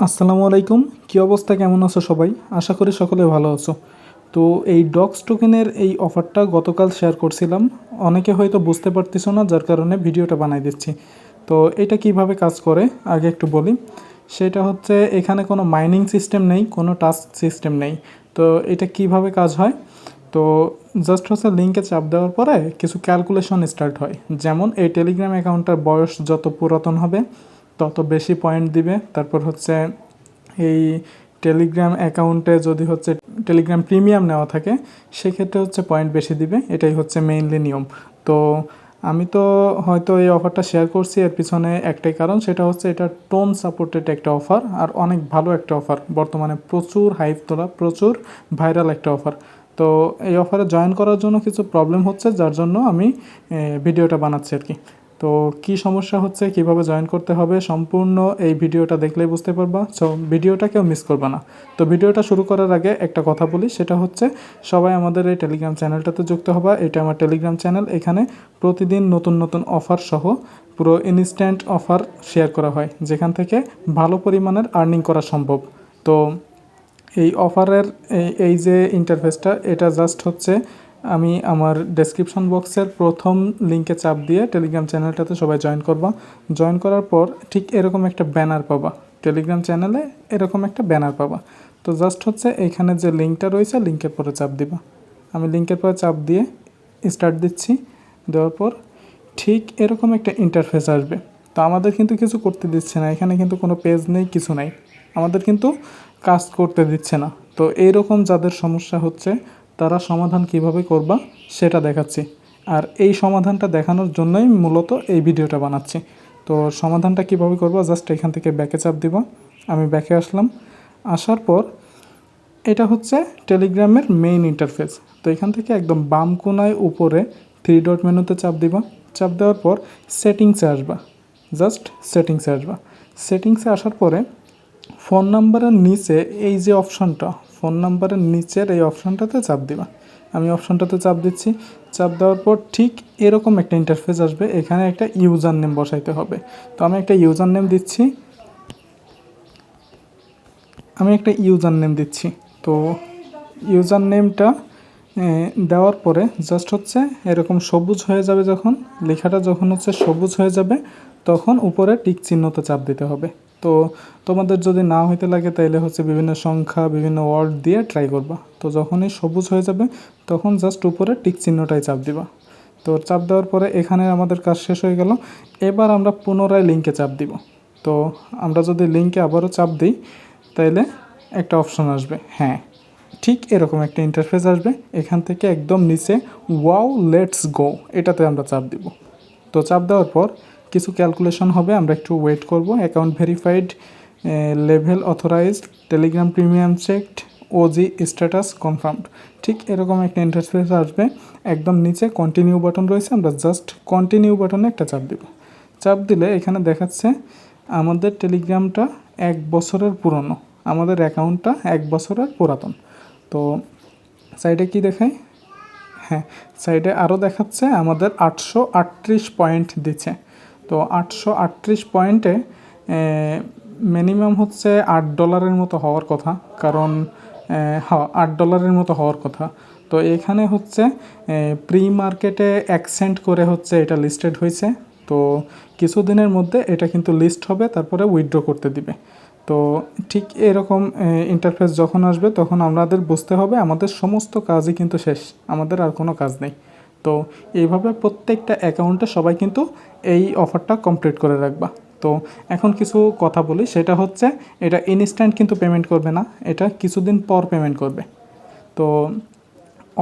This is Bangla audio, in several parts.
আসসালামু আলাইকুম। কী অবস্থা? কেমন আছো সবাই? আশা করি সকলে ভালো আছো। তো এই ডগস টোকেনের এই অফারটা গতকাল শেয়ার করছিলাম। অনেকে হয়তো বুঝতে পারতেছো না, যার কারণে ভিডিওটা বানাই দিচ্ছি। তো এটা কীভাবে কাজ করে? আগে একটু বলি। সেটা হচ্ছে, এখানে কোনো মাইনিং সিস্টেম নেই, কোনো টাস্ক সিস্টেম নেই। তো এটা কীভাবে কাজ হয়? তো জাস্ট হচ্ছে লিঙ্কে চাপ দেওয়ার পরে কিছু ক্যালকুলেশন স্টার্ট হয়। যেমন এই টেলিগ্রাম অ্যাকাউন্টটার বয়স যত পুরাতন হবে তত বেশি পয়েন্ট দিবে। তারপর হচ্ছে এই টেলিগ্রাম অ্যাকাউন্টে যদি হচ্ছে টেলিগ্রাম প্রিমিয়াম নেওয়া থাকে, সেক্ষেত্রে হচ্ছে পয়েন্ট বেশি দিবে। এটাই হচ্ছে মেইনলি নিয়ম। তো আমি তো হয়তো এই অফারটা শেয়ার করছি, এর পিছনে একটাই কারণ, সেটা হচ্ছে এটা টোন সাপোর্টেড একটা অফার আর অনেক ভালো একটা অফার বর্তমানে প্রচুর হাইপ তোলা, প্রচুর ভাইরাল একটা অফার তো এই অফারে জয়েন করার জন্য কিছু প্রবলেম হচ্ছে, যার জন্য আমি ভিডিওটা বানাচ্ছি আর কি। তো কি সমস্যা হচ্ছে, কীভাবে জয়েন করতে হবে, সম্পূর্ণ এই ভিডিওটা দেখলেই বুঝতে পারবা। সো ভিডিওটা কেউ মিস করবে না। তো ভিডিওটা শুরু করার আগে একটা কথা বলি, সেটা হচ্ছে সবাই আমাদের এই টেলিগ্রাম চ্যানেলটাতে যুক্ত হবা। এটা আমার টেলিগ্রাম চ্যানেল এখানে প্রতিদিন নতুন নতুন অফার সহ পুরো ইনস্ট্যান্ট অফার শেয়ার করা হয়, যেখান থেকে ভালো পরিমাণের আর্নিং করা সম্ভব। তো এই অফারের এই এই যে ইন্টারফেসটা এটা জাস্ট হচ্ছে আমি আমার ডেসক্রিপশন বক্সের প্রথম লিঙ্কে চাপ দিয়ে টেলিগ্রাম চ্যানেলটাতে সবাই জয়েন করবা। জয়েন করার পর ঠিক এরকম একটা ব্যানার পাবা। টেলিগ্রাম চ্যানেলে এরকম একটা ব্যানার পাবা। তো জাস্ট হচ্ছে এখানে যে লিঙ্কটা রয়েছে লিঙ্কের পরে চাপ দিবা। আমি লিঙ্কের পরে চাপ দিয়ে স্টার্ট দিচ্ছি। দেওয়ার পর ঠিক এরকম একটা ইন্টারফেস আসবে। তো আমাদের কিন্তু কিছু করতে দিচ্ছে না। এখানে কিন্তু কোনো পেজ নেই, কিছু নাই। আমাদের কিন্তু কাজ করতে দিচ্ছে না। তো এইরকম যাদের সমস্যা হচ্ছে তারা সমাধান কীভাবে করবা সেটা দেখাচ্ছি। আর এই সমাধানটা দেখানোর জন্যই মূলত এই ভিডিওটা বানাচ্ছি। তো সমাধানটা কীভাবে করবা জাস্ট এখান থেকে ব্যাকে চাপ দিবা। আমি ব্যাকে আসলাম। আসার পর এটা হচ্ছে টেলিগ্রামের মেইন ইন্টারফেস তো এখান থেকে একদম বাম কোনায় উপরে থ্রি ডট মেনুতে চাপ দিবা। চাপ দেওয়ার পর সেটিংসে আসবা। জাস্ট সেটিংসে আসবা। সেটিংসে আসার পরে ফোন নাম্বারের নিচে এই যে অপশনটা ফোন নাম্বারের নিচের এই অপশনটাতে চাপ দিবা। আমি অপশনটাতে চাপ দিচ্ছি। চাপ দেওয়ার পর ঠিক এরকম একটা ইন্টারফেস আসবে। এখানে একটা ইউজার নেম বসাইতে হবে। তো আমি একটা ইউজার নেম দিচ্ছি। আমি একটা ইউজার নেম দিচ্ছি। তো ইউজার নেমটা দেওয়ার পরে জাস্ট হচ্ছে এরকম সবুজ হয়ে যাবে যখন। লেখাটা যখন হচ্ছে সবুজ হয়ে যাবে, তখন উপরে টিক চিহ্নতে চাপ দিতে হবে। তো তোমাদের যদি না হইতে লাগে তাইলে হচ্ছে বিভিন্ন সংখ্যা, বিভিন্ন ওয়ার্ড দিয়ে ট্রাই করবা। তো যখনই সবুজ হয়ে যাবে, তখন জাস্ট উপরে টিক চিহ্নটাই চাপ দিবা। তো চাপ দেওয়ার পরে এখানে আমাদের কাজ শেষ হয়ে গেল। এবার আমরা পুনরায় লিঙ্কে চাপ দিব। তো আমরা যদি লিঙ্কে আবারও চাপ দিই, তাইলে একটা অপশন আসবে। হ্যাঁ ঠিক এরকম একটা ইন্টারফেস আসবে। এখান থেকে একদম নিচে ওয়াও লেটস গো এটাতে আমরা চাপ দিব। তো চাপ দেওয়ার পর কিছু ক্যালকুলেশন হবে, আমরা একটু ওয়েট করব। Account verified level authorised Telegram premium checked OG status confirmed ঠিক এরকম একটা ইন্টারফেস আসবে। একদম নিচে কন্টিনিউ বাটন রয়েছে, আমরা জাস্ট কন্টিনিউ বাটনে একটা চাপ দিব। চাপ দিলে এখানে দেখাচ্ছে আমাদের টেলিগ্রামটা এক বছরের পুরনো, আমাদের অ্যাকাউন্টটা এক বছরের পুরাতন। তো সাইডে কি দেখায় হ্যাঁ সাইডে আরও দেখাচ্ছে, আমাদের আটশো আটত্রিশ পয়েন্ট দিচ্ছে। তো আটশো আটত্রিশ পয়েন্টে মিনিমাম হচ্ছে আট ডলারের মতো হওয়ার কথা, কারণ হ্যাঁ আট ডলারের মতো হওয়ার কথা। তো এখানে হচ্ছে প্রি মার্কেটে অ্যাকসেন্ট করে হচ্ছে এটা লিস্টেড হয়েছে। তো কিছুদিনের মধ্যে এটা কিন্তু লিস্ট হবে, তারপরে উইথড্র করতে দিবে। তো ঠিক এরকম ইন্টারফেস যখন আসবে, তখন আমাদের বুঝতে হবে আমাদের সমস্ত কাজই কিন্তু শেষ, আমাদের আর কোনো কাজ নেই। তো এইভাবে প্রত্যেকটা অ্যাকাউন্টে সবাই কিন্তু এই অফারটা কমপ্লিট করে রাখবা। তো এখন কিছু কথা বলি, সেটা হচ্ছে এটা ইনস্ট্যান্ট কিন্তু পেমেন্ট করবে না, এটা কিছুদিন পর পেমেন্ট করবে। তো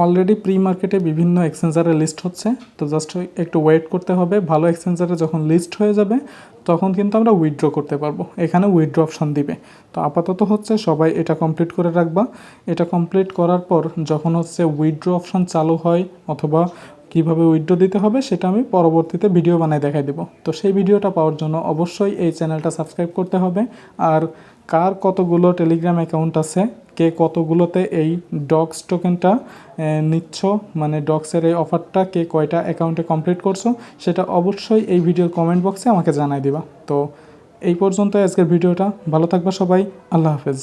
অলরেডি প্রি মার্কেটে বিভিন্ন এক্সচেঞ্জারে লিস্ট হচ্ছে, তো জাস্ট একটু ওয়েট করতে হবে, ভালো এক্সচেঞ্জারে যখন লিস্ট হয়ে যাবে, তখন কিন্তু আমরা উইথড্র করতে পারব, এখানে উইথড্র অপশান দিবে। তো আপাতত হচ্ছে সবাই এটা কমপ্লিট করে রাখবা, এটা কমপ্লিট করার পর যখন হচ্ছে উইথড্র অপশান চালু হয় অথবা কীভাবে উইথড্র দিতে হবে সেটা আমি পরবর্তীতে ভিডিও বানাই দেখাই দেবো। তো সেই ভিডিওটা পাওয়ার জন্য অবশ্যই এই চ্যানেলটা সাবস্ক্রাইব করতে হবে। আর কার কতগুলো টেলিগ্রাম অ্যাকাউন্ট আছে, কে কতগুলোতে এই ডগস টোকেনটা নিচ্ছ মানে ডগসের এই অফারটা কে কয়টা অ্যাকাউন্টে কমপ্লিট করছ, সেটা অবশ্যই এই ভিডিওর কমেন্ট বক্সে আমাকে জানাই দিবা। তো এই পর্যন্ত আজকের ভিডিওটা ভালো থাকবা সবাই। আল্লাহ হাফেজ।